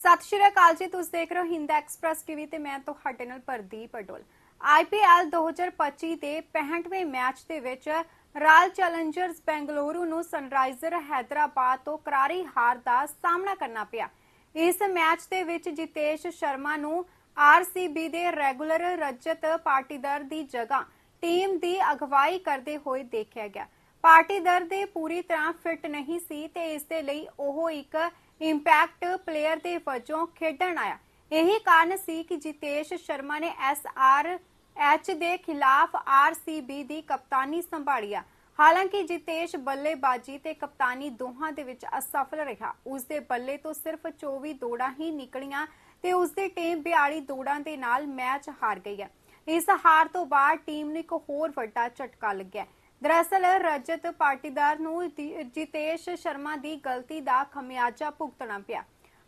ਸਤਿ ਸ਼੍ਰੀ ਅਕਾਲ ਜੀ, ਤੁਸੀਂ ਦੇਖ ਰਹੇ ਹੋ ਹਿੰਦ ਐਕਸਪ੍ਰੈਸ ਟੀਵੀ ਤੇ ਮੈਂ ਤੁਹਾਡੇ ਨਾਲ ਪ੍ਰਦੀਪ ਅਡੋਲ। ਆਈਪੀਐਲ 2025 ਦੇ 65ਵੇਂ ਮੈਚ ਦੇ ਵਿੱਚ ਰਾਇਲ ਚੈਲੰਜਰਸ ਬੈਂਗਲੁਰੂ ਨੂੰ ਸਨਰਾਈਜ਼ਰ ਹੈਦਰਾਬਾਦ ਤੋਂ ਕਰਾਰੀ ਹਾਰ ਦਾ ਸਾਹਮਣਾ ਕਰਨਾ ਪਿਆ। ਇਸ ਮੈਚ ਦੇ ਵਿੱਚ ਜਿਤੇਸ਼ ਸ਼ਰਮਾ ਨੂੰ ਆਰਸੀਬੀ ਦੇ ਰੈਗੂਲਰ ਰਜਤ ਪਾਟੀਦਾਰ ਦੀ ਜਗ੍ਹਾ ਟੀਮ ਦੀ ਅਗਵਾਈ ਕਰਦੇ ਹੋਏ ਦੇਖਿਆ ਗਿਆ। ਪਾਟੀਦਾਰ ਦੇ ਪੂਰੀ ਤਰ੍ਹਾਂ ਫਿਟ ਨਹੀਂ ਸੀ ਤੇ ਇਸ ਦੇ ਲਈ ਉਹ ਇੱਕ ਇੰਪੈਕਟ ਪਲੇਅਰ ਦੇ ਵਜੋਂ ਖੇਡਣ ਆਇਆ। ਇਹੀ ਕਾਰਨ ਸੀ ਕਿ ਜਿਤੇਸ਼ ਸ਼ਰਮਾ ਨੇ ਐਸਆਰ ਐਚ ਦੇ ਖਿਲਾਫ ਆਰਸੀਬੀ ਦੀ ਕਪਤਾਨੀ ਸੰਭਾਲਿਆ ਹਾਲਾਂਕਿ ਜਿਤੇਸ਼ ਬੱਲੇਬਾਜ਼ੀ ਤੇ ਕਪਤਾਨੀ ਦੋਹਾਂ ਦੇ ਵਿੱਚ ਅਸਫਲ ਰਿਹਾ। ਉਸ ਦੇ ਬੱਲੇ ਤੋਂ ਸਿਰਫ 24 ਦੌੜਾਂ ਹੀ ਨਿਕਲੀਆਂ ਤੇ ਉਸ ਦੀ ਟੀਮ 42 ਦੌੜਾਂ ਦੇ ਨਾਲ ਮੈਚ ਹਾਰ ਗਈ ਹੈ। ਇਸ ਹਾਰ ਤੋਂ ਬਾਅਦ ਟੀਮ ਨੂੰ ਇੱਕ ਹੋਰ ਵੱਡਾ ਝਟਕਾ ਲੱਗਿਆ। ਦਰਅਸਲ, ਰਜਤ ਪਾਟੀਦਾਰ ਨੂੰ ਦੀ- ਜਿਤੇਸ਼ ਸ਼ਰਮਾ ਦੀ ਗਲਤੀ ਦਾ ਖਮਿਆਜਾ ਭੁਗਤਣਾ ਪਿਆ।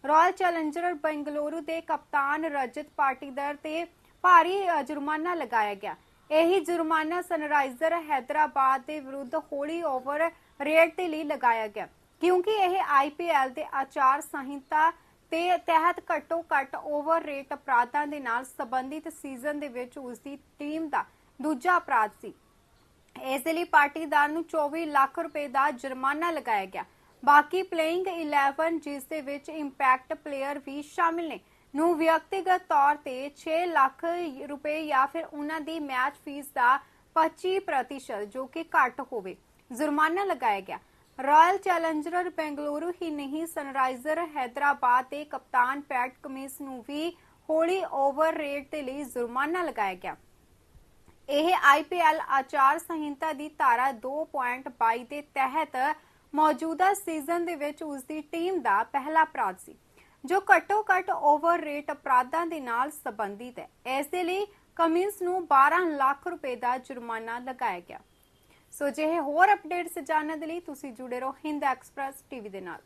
ਰਾਇਲ ਚੈਲੰਜਰ ਬੈਂਗਲੁਰੂ ਦੇ ਕਪਤਾਨ ਰਜਤ ਪਾਟੀਦਾਰ ਤੇ ਭਾਰੀ ਜੁਰਮਾਨਾ ਲਗਾਇਆ ਗਿਆ। ਇਹੀ ਜੁਰਮਾਨਾ ਸਨਰਾਈਜ਼ਰ ਹੈਦਰਾਬਾਦ ਦੇ ਵਿਰੁੱਧ ਹੌਲੀ ਓਵਰ ਰੇਟ ਦੇ ਲਈ ਲਗਾਇਆ ਗਿਆ। ਕਿਉਂਕਿ ਇਹ ਆਈਪੀਐਲ ਦੇ ਆਚਾਰ ਸੰਹਿਤਾ ਤੇ ਤਹਿਤ ਘੱਟੋ ਘੱਟ ਓਵਰ ਰੇਟ ਅਪਰਾਧਾਂ ਦੇ ਨਾਲ ਸੰਬੰਧਿਤ ਸੀਜ਼ਨ ਦੇ ਵਿੱਚ ਉਸ ਦੀ ਟੀਮ ਦਾ ਦੂਜਾ ਅਪਰਾਧ ਸੀ। ਇਸ ਲਈ ਪਾਰਟੀਦਾਰ ਨੂੰ 24 ਲੱਖ ਰੁਪਏ ਦਾ ਜੁਰਮਾਨਾ ਲਗਾਇਆ ਗਿਆ। ਬਾਕੀ ਪਲੇਇੰਗ 11 ਜਿਸ ਦੇ ਵਿੱਚ ਇੰਪੈਕਟ ਪਲੇਅਰ ਵੀ ਸ਼ਾਮਿਲ ਨੇ, ਨੂੰ ਵਿਅਕਤੀਗਤ ਤੌਰ ਤੇ 6 ਲੱਖ ਰੁਪਏ ਜਾਂ ਫਿਰ ਉਹਨਾਂ ਦੀ ਮੈਚ ਫੀਸ ਦਾ 25% ਜੋ ਕਿ ਘੱਟ ਹੋਵੇ, ਜੁਰਮਾਨਾ ਲਗਾਇਆ ਗਿਆ। ਰਾਇਲ ਚੈਲੰਜਰ ਬੈਂਗਲੁਰੂ ਹੀ ਨਹੀਂ ਸਨਰਾਈਜ਼ਰ ਹੈਦਰਾਬਾਦ ਦੇ ਕਪਤਾਨ ਪੈਟ ਕਮਿਸ ਨੂੰ ਵੀ ਹੋਲੀ ਓਵਰ ਰੇਟ ਦੇ ਲਈ ਜੁਰਮਾਨਾ ਲਗਾਇਆ ਗਿਆ। ਇਹ ਆਈਪੀਐਲ ਆਚਾਰ ਸੰਹਿਤਾ ਦੀ ਧਾਰਾ 2.22 ਦੇ ਤਹਿਤ ਮੌਜੂਦਾ ਸੀਜ਼ਨ ਦੇ ਵਿੱਚ ਉਸ ਦੀ ਟੀਮ ਦਾ ਪਹਿਲਾ ਅਪਰਾਧ ਸੀ, ਜੋ ਘੱਟੋ ਘੱਟ ਓਵਰ ਰੇਟ ਅਪਰਾਧਾਂ ਦੇ ਨਾਲ ਸੰਬੰਧਿਤ ਹੈ। ਇਸ ਲਈ ਕਮਿੰਸ ਨੂੰ 12 ਲੱਖ ਰੁਪਏ ਦਾ ਜੁਰਮਾਨਾ ਲਗਾਇਆ ਗਿਆ। ਸੋ ਜੇ ਹੋਰ ਅਪਡੇਟਸ ਜਾਣਨ ਦੇ ਲਈ ਤੁਸੀਂ ਜੁੜੇ ਰਹੋ ਹਿੰਦ ਐਕਸਪ੍ਰੈਸ ਟੀਵੀ ਦੇ ਨਾਲ।